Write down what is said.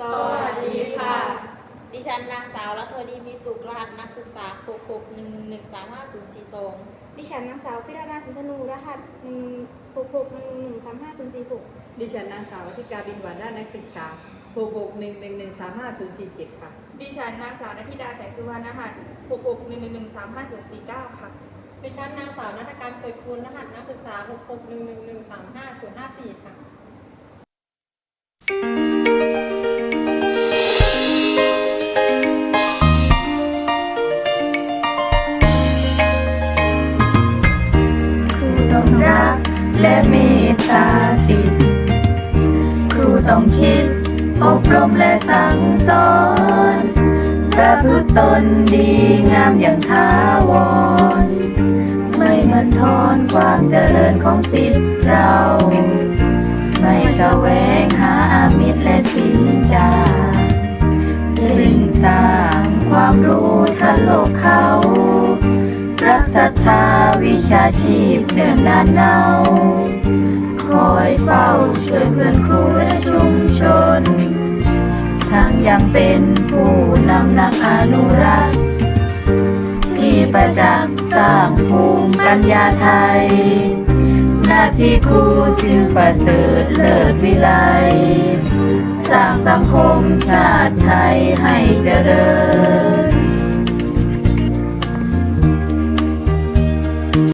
สวัสดีค่ะ ดิฉันนางสาวรัตวดีมีสุขรหัสนักศึกษา6 6 1 1 1 3 5 0 4 2ดิฉันนางสาวพิรนาสินธนูรหัสหนึ่งหกหกหนึ่งหนึ่งสามห้าศูนย์สี่หกดิฉันนางสาววัธิกาบินหวานด้านนักศึกษา 6 6 1 1 1 3 5 0 4 7 ค่ะ ดิฉันนางสาวนัทธิดาแสงสุวรรณรหัส6 6 1 1 1 3 5 0 4 9 ค่ะ ดิฉันนางสาวนัฐการเกิดคุณรหัสนักศึกษา 6 6 1 1 1 3 5 0 5 4ค่ะ และเมตตาสิทธิ์ครูต้องคิด อบรมและสั่งสอนประพฤติตนดีงามอย่างท้าวร ไม่มือนทอนความเจริญของสิทธิ์เรา ไม่แสวงหาอามิตรและสินจาริงสร้างความรู้ทันโลกเขา รับศรัทธาวิชาชีพเดินนานเนาคอยเฝ้าช่วยเพื่อนครูและชุมชน ทั้งยังเป็นผู้นำนักอนุรักษ์ ที่ประจักษ์สร้างภูมิปัญญาไทย หน้าที่ครูจึงประเสริฐเลิศวิไลสร้างสังคมชาติไทยให้เจ